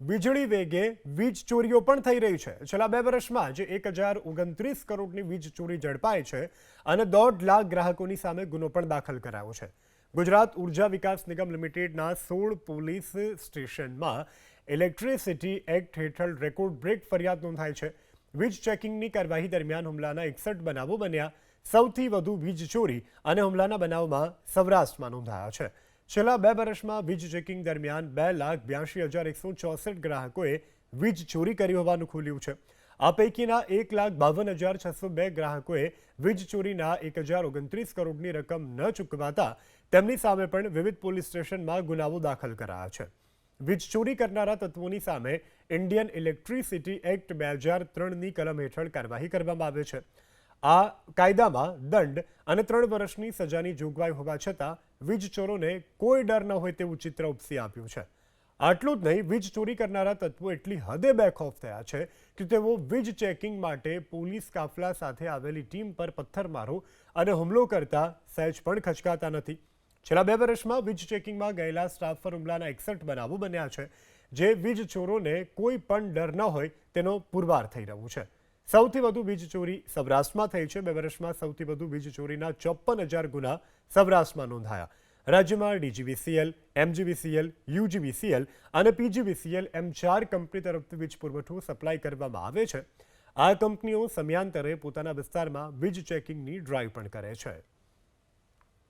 વીજળી વેગે વીજ ચોરીઓ પણ થઈ રહી છે. છેલ્લા બે વર્ષમાં જ એક હજાર ઓગણત્રીસ કરોડની વીજ ચોરી ઝડપાઈ છે અને દોઢ લાખ ગ્રાહકોની સામે ગુનો પણ દાખલ કરાયો છે. ગુજરાત ઊર્જા વિકાસ નિગમ લિમિટેડના સોળ પોલીસ સ્ટેશનમાં ઇલેક્ટ્રિસિટી એક્ટ હેઠળ રેકોર્ડ બ્રેક ફરિયાદ નોંધાઈ છે. વીજ ચેકિંગની કાર્યવાહી દરમિયાન હુમલાના એકસઠ બનાવો બન્યા. સૌથી વધુ વીજ ચોરી અને હુમલાના બનાવમાં સૌરાષ્ટ્રમાં નોંધાયા છે. છેલ્લા બે વર્ષમાં વીજ ચેકિંગ દરમિયાન બે લાખ બ્યાસી હજાર એકસો ચોસઠ ગ્રાહકોએ વીજ ચોરી કરી હોવાનું ખુલ્યું છે. આ પૈકીના એક લાખ બાવન હજાર છસો બે ગ્રાહકોએ વીજ ચોરીના એક હજાર ઓગણત્રીસ કરોડની રકમ ન ચૂકવાતા તેમની સામે પણ વિવિધ પોલીસ સ્ટેશનમાં ગુનાઓ દાખલ કરાયા છે. વીજ ચોરી કરનારા તત્વોની સામે ઇન્ડિયન ઇલેક્ટ્રિસિટી એક્ટ બે હજાર ત્રણની કલમ હેઠળ કાર્યવાહી કરવામાં આવે છે. આ કાયદામાં દંડ અને ત્રણ વર્ષની સજાની જોગવાઈ હોવા છતાં વીજ ચોરોને કોઈ ડર ન હોય તેવું ચિત્ર ઉપસી આપ્યું છે. આટલું જ નહીં, વીજ ચોરી કરનારા તત્વો એટલી હદે બેખોફ થયા છે કે તેઓ વીજ ચેકિંગ માટે પોલીસ કાફલા સાથે આવેલી ટીમ પર પથ્થરમારો અને હુમલો કરતા સહેજ પણ ખચકાતા નથી. છેલ્લા બે વર્ષમાં વીજ ચેકિંગમાં ગયેલા સ્ટાફ પર હુમલાના એકસઠ બનાવો બન્યા છે, જે વીજ ચોરોને કોઈ પણ ડર ન હોય તેનો પુરવાર થઈ રહ્યું છે. સૌથી વધુ વીજ ચોરી સૌરાષ્ટ્રમાં થઈ છે. બે વર્ષમાં સૌથી વધુ વીજ ચોરીના ચોપ્પન હજાર ગુના સૌરાષ્ટ્રમાં નોંધાયા. રાજ્યમાં ડીજીવીસીએલ, એમજીવીસીએલ, યુજીવીસીએલ અને પીજીવીસીએલ એમ ચાર કંપની તરફથી વીજ પુરવઠો સપ્લાય કરવામાં આવે છે. આ કંપનીઓ સમયાંતરે પોતાના વિસ્તારમાં વીજ ચેકિંગની ડ્રાઈવ પણ કરે છે.